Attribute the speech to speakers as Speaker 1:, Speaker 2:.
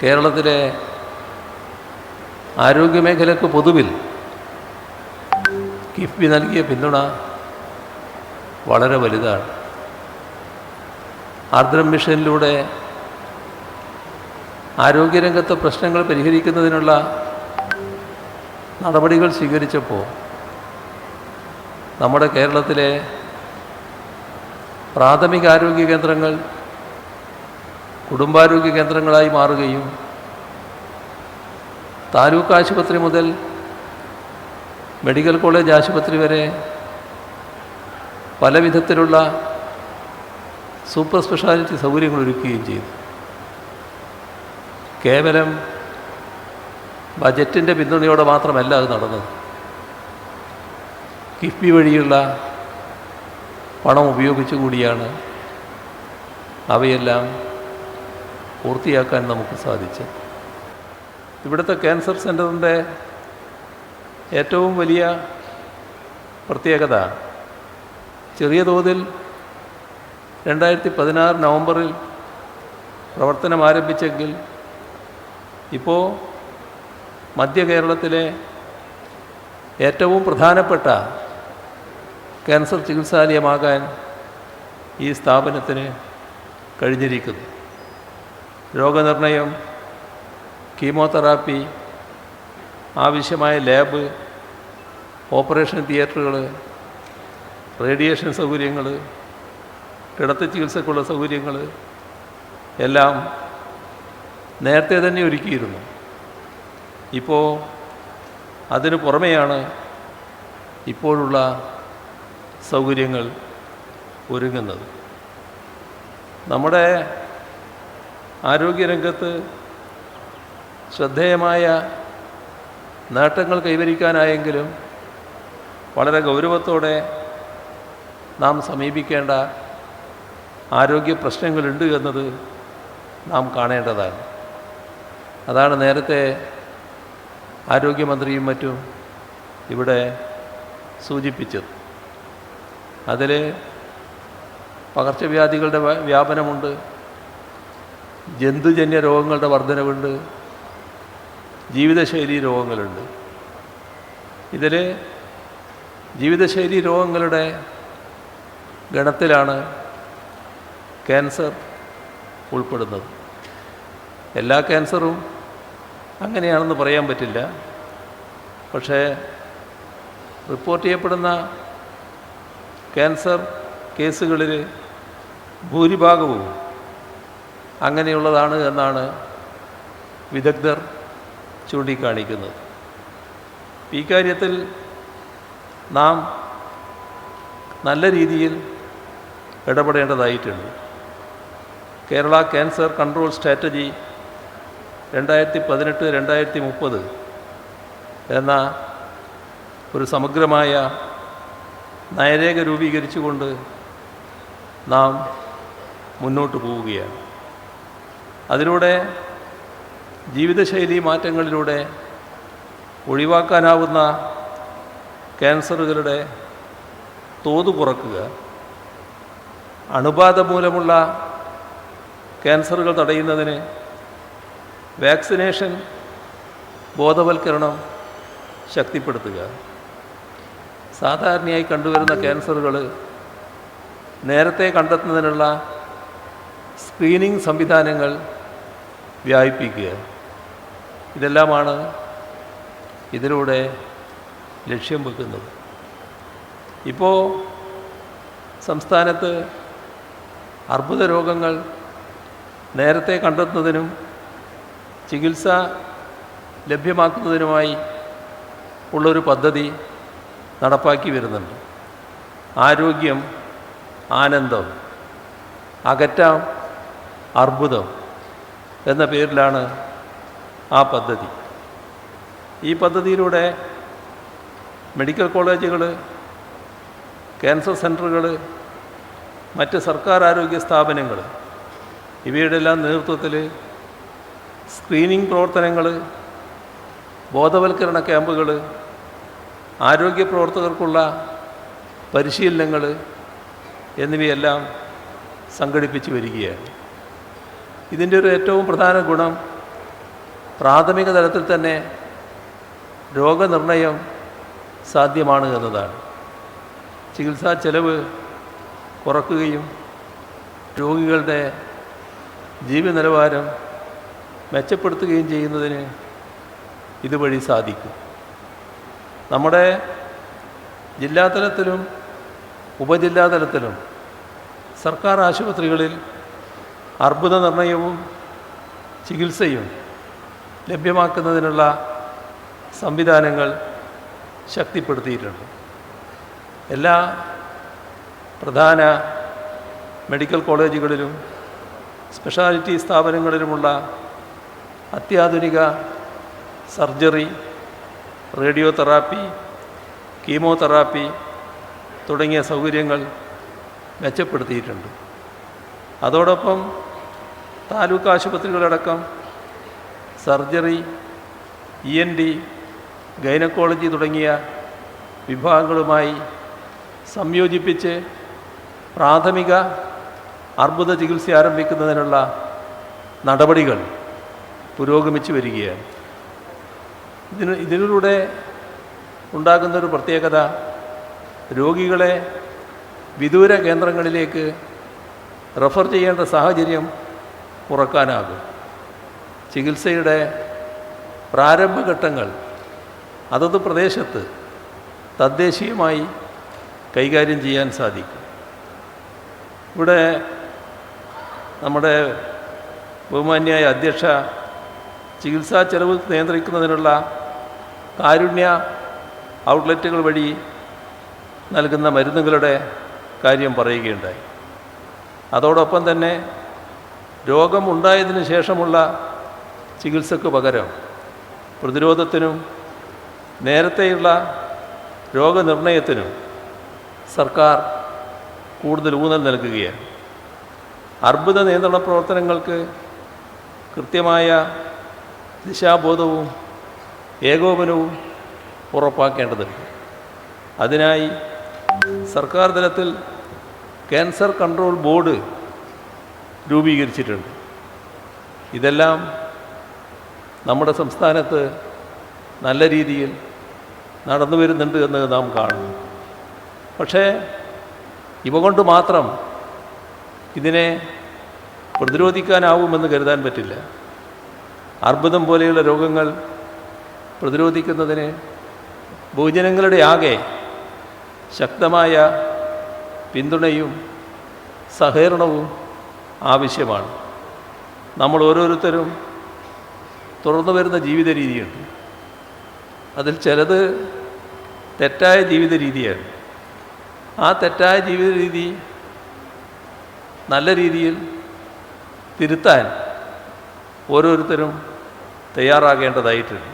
Speaker 1: കേരളത്തിലെ ആരോഗ്യമേഖലയ്ക്ക് പൊതുവിൽ കിഫ്ബി നൽകിയ പിന്തുണ വളരെ വലുതാണ്. ആർദ്രം മിഷനിലൂടെ ആരോഗ്യരംഗത്തെ പ്രശ്നങ്ങൾ പരിഹരിക്കുന്നതിനുള്ള നടപടികൾ സ്വീകരിച്ചപ്പോൾ നമ്മുടെ കേരളത്തിലെ പ്രാഥമിക ആരോഗ്യ കേന്ദ്രങ്ങൾ കുടുംബാരോഗ്യ കേന്ദ്രങ്ങളായി മാറുകയും താലൂക്ക് ആശുപത്രി മുതൽ മെഡിക്കൽ കോളേജ് ആശുപത്രി വരെ പല വിധത്തിലുള്ള സൂപ്പർ സ്പെഷ്യാലിറ്റി സൗകര്യങ്ങൾ ഒരുക്കുകയും ചെയ്തു. കേവലം ബജറ്റിന്റെ പിന്തുണയോടെ മാത്രമല്ല അത് നടന്നത്. കിഫ്ബി വഴിയുള്ള പണം ഉപയോഗിച്ചു കൂടിയാണ് അവയെല്ലാം പൂർത്തിയാക്കാൻ നമുക്ക് സാധിച്ചു. ഇവിടുത്തെ ക്യാൻസർ സെന്ററിന്റെ ഏറ്റവും വലിയ പ്രത്യേകത ചെറിയ തോതിൽ രണ്ടായിരത്തി പതിനാറ് നവംബറിൽ പ്രവർത്തനം ആരംഭിച്ചെങ്കിൽ ഇപ്പോൾ മധ്യ കേരളത്തിലെ ഏറ്റവും പ്രധാനപ്പെട്ട ക്യാൻസർ ചികിത്സാലയമാകാൻ ഈ സ്ഥാപനത്തിന് കഴിഞ്ഞിരിക്കുന്നു. രോഗനിർണയം കീമോതെറാപ്പി ആവശ്യമായ ലാബ് ഓപ്പറേഷൻ തിയേറ്ററുകൾ റേഡിയേഷൻ സൗകര്യങ്ങൾ കിടത്തി ചികിത്സക്കുള്ള സൗകര്യങ്ങൾ എല്ലാം നേരത്തെ തന്നെ ഒരുക്കിയിരുന്നു. ഇപ്പോൾ അതിന് പുറമെയാണ് ഇപ്പോഴുള്ള സൗകര്യങ്ങൾ ഒരുങ്ങുന്നത്. നമ്മുടെ ആരോഗ്യരംഗത്ത് ശ്രദ്ധേയമായ നേട്ടങ്ങൾ കൈവരിക്കാനായെങ്കിലും വളരെ ഗൗരവത്തോടെ നാം സമീപിക്കേണ്ട ആരോഗ്യ പ്രശ്നങ്ങളുണ്ട് എന്നത് നാം കാണേണ്ടതാണ്. അതാണ് നേരത്തെ ആരോഗ്യമന്ത്രിയും മറ്റും ഇവിടെ സൂചിപ്പിച്ചത്. അതിൽ പകർച്ചവ്യാധികളുടെ വ്യാപനമുണ്ട്. ജന്തുജന്യ രോഗങ്ങളുടെ വർധനവുണ്ട്. ജീവിതശൈലി രോഗങ്ങളുണ്ട്. ഇതിൽ ജീവിതശൈലി രോഗങ്ങളുടെ ഗണത്തിലാണ് ക്യാൻസർ ഉൾപ്പെടുന്നത്. എല്ലാ ക്യാൻസറും അങ്ങനെയാണെന്ന് പറയാൻ പറ്റില്ല. പക്ഷേ റിപ്പോർട്ട് ചെയ്യപ്പെടുന്ന ക്യാൻസർ കേസുകളിൽ ഭൂരിഭാഗവും അങ്ങനെയുള്ളതാണ് എന്നാണ് വിദഗ്ധർ ചൂണ്ടിക്കാണിക്കുന്നത്. ഈ കാര്യത്തിൽ നാം നല്ല രീതിയിൽ ഇടപെടേണ്ടതായിട്ടുണ്ട്. കേരള ക്യാൻസർ കൺട്രോൾ സ്ട്രാറ്റജി രണ്ടായിരത്തി പതിനെട്ട് രണ്ടായിരത്തി മുപ്പത് എന്ന ഒരു സമഗ്രമായ നയരേഖ രൂപീകരിച്ചുകൊണ്ട് നാം മുന്നോട്ട് പോവുകയാണ്. അതിലൂടെ ജീവിതശൈലി മാറ്റങ്ങളിലൂടെ ഒഴിവാക്കാനാവുന്ന ക്യാൻസറുകളുടെ തോത് കുറക്കുക. അണുബാധ മൂലമുള്ള ക്യാൻസറുകൾ തടയുന്നതിന് വാക്സിനേഷൻ ബോധവൽക്കരണം ശക്തിപ്പെടുത്തുക. സാധാരണയായി കണ്ടുവരുന്ന ക്യാൻസറുകൾ നേരത്തെ കണ്ടെത്തുന്നതിനുള്ള സ്ക്രീനിംഗ് സംവിധാനങ്ങൾ വ്യാപിപ്പിക്കുക. ഇതെല്ലാമാണ് ഇതിലൂടെ ലക്ഷ്യം വെക്കുന്നത്. ഇപ്പോൾ സംസ്ഥാനത്ത് അർബുദ രോഗങ്ങൾ നേരത്തെ കണ്ടെത്തുന്നതിനും ചികിത്സ ലഭ്യമാക്കുന്നതിനുമായി ഉള്ളൊരു പദ്ധതി നടപ്പാക്കി വരുന്നുണ്ട്. ആരോഗ്യം ആനന്ദം അകറ്റാം അർബുദം. എന്ന പേരിലാണ് ആ പദ്ധതി. ഈ പദ്ധതിയിലൂടെ മെഡിക്കൽ കോളേജുകൾ ക്യാൻസർ സെന്ററുകൾ മറ്റ് സർക്കാർ ആരോഗ്യ സ്ഥാപനങ്ങൾ ഇവയുടെ എല്ലാം നേതൃത്വത്തിൽ സ്ക്രീനിംഗ് പ്രവർത്തനങ്ങൾ ബോധവൽക്കരണ ക്യാമ്പുകൾ ആരോഗ്യ പ്രവർത്തകർക്കുള്ള പരിശീലനങ്ങൾ എന്നിവയെല്ലാം സംഘടിപ്പിച്ചു വരികയാണ്. ഇതിന്റെ ഒരു ഏറ്റവും പ്രധാന ഗുണം പ്രാഥമിക തലത്തിൽ തന്നെ രോഗനിർണയം സാധ്യമാണ് എന്നതാണ്. ചികിത്സാ ചെലവ് കുറക്കുകയും രോഗികളുടെ ജീവിത നിലവാരം മെച്ചപ്പെടുത്തുകയും ചെയ്യുന്നതിന് ഇതുവഴി സാധിക്കും. നമ്മുടെ ജില്ലാതലത്തിലും ഉപജില്ലാതലത്തിലും സർക്കാർ ആശുപത്രികളിൽ അർബുദ നിർണയവും ചികിത്സയും ലഭ്യമാക്കുന്നതിനുള്ള സംവിധാനങ്ങൾ ശക്തിപ്പെടുത്തിയിട്ടുണ്ട്. എല്ലാ പ്രധാന മെഡിക്കൽ കോളേജുകളിലും സ്പെഷ്യാലിറ്റി സ്ഥാപനങ്ങളിലുമുള്ള അത്യാധുനിക സർജറി റേഡിയോ തെറാപ്പി കീമോതെറാപ്പി തുടങ്ങിയ സൗകര്യങ്ങൾ മെച്ചപ്പെടുത്തിയിട്ടുണ്ട്. അതോടൊപ്പം taluk ആശുപത്രികളടക്കം surgery E N T gynaecology തുടങ്ങിയ വിഭാഗങ്ങളുമായി സംയോജിപ്പിച്ച് പ്രാഥമിക അർബുദ ചികിത്സ ആരംഭിക്കുന്നതിനുള്ള നടപടികൾ പുരോഗമിച്ചു വരികയാണ്. ഇതിന് ഇതിലൂടെ ഉണ്ടാകുന്നൊരു പ്രത്യേകത രോഗികളെ വിദൂര കേന്ദ്രങ്ങളിലേക്ക് റെഫർ ചെയ്യേണ്ട സാഹചര്യം കുറക്കാനാകും. ചികിത്സയുടെ പ്രാരംഭഘട്ടങ്ങൾ അതത് പ്രദേശത്ത് തദ്ദേശീയമായി കൈകാര്യം ചെയ്യാൻ സാധിക്കും. ഇവിടെ നമ്മുടെ ബഹുമാന്യായ അധ്യക്ഷ ചികിത്സാ ചെലവ് നിയന്ത്രിക്കുന്നതിനുള്ള കാരുണ്യ ഔട്ട്ലെറ്റുകൾ വഴി നൽകുന്ന മരുന്നുകളുടെ കാര്യം പറയുകയുണ്ടായി. അതോടൊപ്പം തന്നെ രോഗം ഉണ്ടായതിനു ശേഷമുള്ള ചികിത്സക്ക് പകരം പ്രതിരോധത്തിനും നേരത്തെയുള്ള രോഗനിർണയത്തിനും സർക്കാർ കൂടുതൽ ഊന്നൽ നൽകുകയാണ്. അർബുദ നിയന്ത്രണ പ്രവർത്തനങ്ങൾക്ക് കൃത്യമായ ദിശാബോധവും ഏകോപനവും ഉറപ്പാക്കേണ്ടതുണ്ട്. അതിനായി സർക്കാർ തലത്തിൽ ക്യാൻസർ കൺട്രോൾ ബോർഡ് രൂപീകരിച്ചിട്ടുണ്ട്. ഇതെല്ലാം നമ്മുടെ സംസ്ഥാനത്ത് നല്ല രീതിയിൽ നടന്നു വരുന്നുണ്ട് എന്ന് നാം കാണുന്നു. പക്ഷേ ഇവ കൊണ്ട് മാത്രം ഇതിനെ പ്രതിരോധിക്കാനാവുമെന്ന് കരുതാൻ പറ്റില്ല. അർബുദം പോലെയുള്ള രോഗങ്ങൾ പ്രതിരോധിക്കുന്നതിന് ഭൂജനങ്ങളുടെ ആകെ ശക്തമായ പിന്തുണയും സഹകരണവും ആവശ്യമാണ്. നമ്മൾ ഓരോരുത്തരും തുറന്നു വരുന്ന ജീവിത രീതിയുണ്ട്. അതിൽ ചിലത് തെറ്റായ ജീവിത രീതിയാണ്. ആ തെറ്റായ ജീവിത രീതി നല്ല രീതിയിൽ തിരുത്താൻ ഓരോരുത്തരും തയ്യാറാകേണ്ടതായിട്ടുണ്ട്.